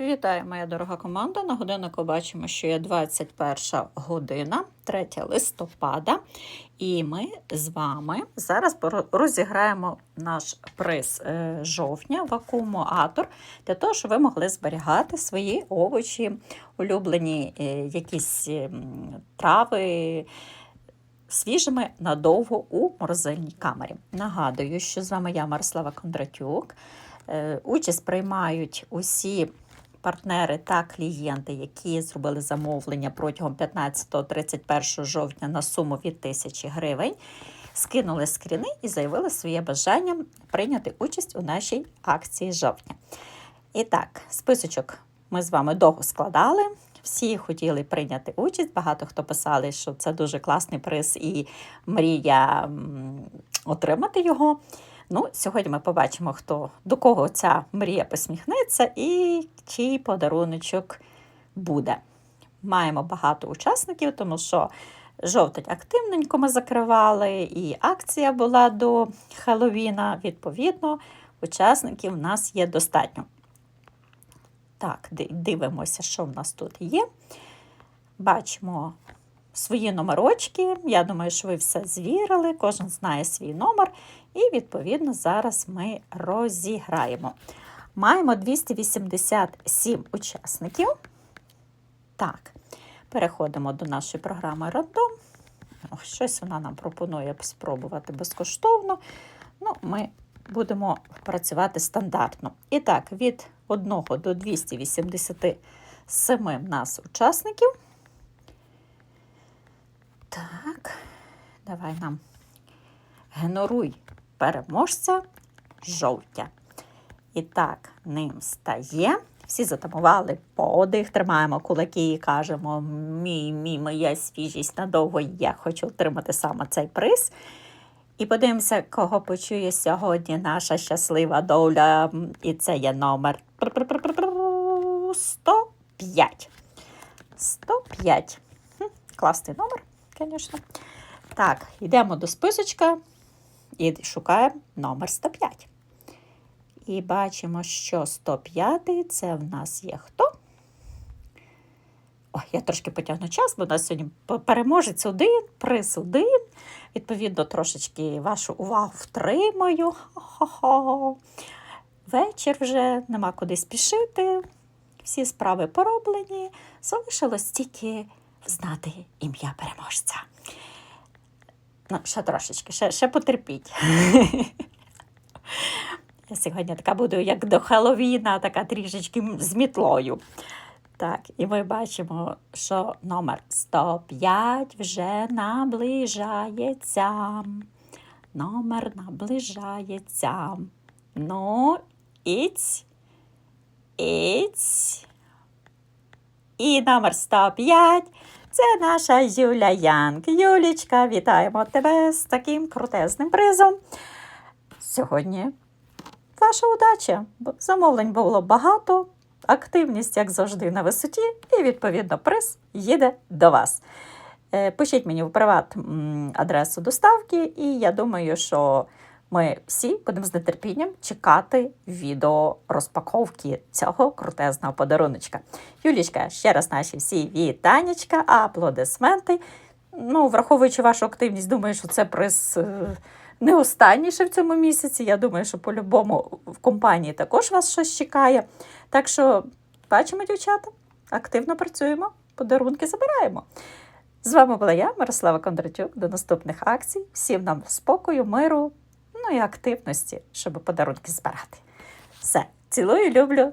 Вітаю, моя дорога команда. На годиннику бачимо, що є 21 година, 3 листопада, і ми з вами зараз розіграємо наш приз е, жовтня, вакууматор, для того, щоб ви могли зберігати свої овочі, улюблені е, якісь ем, трави. Свіжими надовго у морозильній камері. Нагадую, що з вами я, Мирослава Кондратюк. Е, Участь приймають усі партнери та клієнти, які зробили замовлення протягом 15-31 жовтня на суму від 1000 гривень, скинули скріни і заявили своє бажання прийняти участь у нашій акції жовтня. І так, списочок ми з вами довго складали. Всі хотіли прийняти участь. Багато хто писали, що це дуже класний приз і мрія отримати його. Ну, сьогодні ми побачимо, хто до кого ця мрія посміхнеться і чий подаруночок буде. Маємо багато учасників, тому що жовтень активненько ми закривали, і акція була до Хеллоуіна. Відповідно, учасників в нас є достатньо. Так, дивимося, що в нас тут є. Бачимо свої номерочки. Я думаю, що ви все звірили, кожен знає свій номер. І, відповідно, зараз ми розіграємо. Маємо 287 учасників. Так, переходимо до нашої програми рандом. Щось вона нам пропонує спробувати безкоштовно. Ну, ми будемо працювати стандартно. І так, від 1 до 287 в нас учасників. Так, давай нам генеруй переможця жовтя. І так, ним стає. Всі затамували подих, тримаємо кулаки і кажемо: мій, мій, моя свіжість надовго, я хочу отримати саме цей приз. І подивимося, кого почує сьогодні наша щаслива доля. І це є номер 105. 105. Хм, Класний номер, звісно. Так, йдемо до списочка і шукаємо номер 105. І бачимо, що 105 це в нас є хто? Ой, я трошки потягну час, бо у нас сьогодні переможець один, приз один. Відповідно, трошечки вашу увагу втримаю. Хо-хо-хо. Вечір вже нема куди спішити. Всі справи пороблені. Залишилось тільки взнати ім'я переможця. Ну, ще трошечки, ще, ще потерпіть. Я сьогодні така буду, як до Хеллоуіна, така трішечки з мітлою. Так, і ми бачимо, що номер 105 вже наближається. Номер наближається. Ну, іць, іць. І номер 105 це наша Юля Янг. Юлічка, вітаємо тебе з таким крутезним призом. Сьогодні ваша удача. Замовлень було багато, активність, як завжди, на висоті, і, відповідно, приз їде до вас. Е, Пишіть мені в приват адресу доставки, і я думаю, що ми всі будемо з нетерпінням чекати відео розпаковки цього крутезного подаруночка. Юлічка, ще раз наші всі вітанечка, аплодисменти. Ну, враховуючи вашу активність, думаю, що це приз е, не останній ще в цьому місяці. Я думаю, що по-любому в компанії також вас щось чекає. Так що бачимо, дівчата, активно працюємо, подарунки забираємо. З вами була я, Мирослава Кондратюк. До наступних акцій. Всім нам спокою, миру, активності, щоб подарунки збирати. Все, цілую, люблю.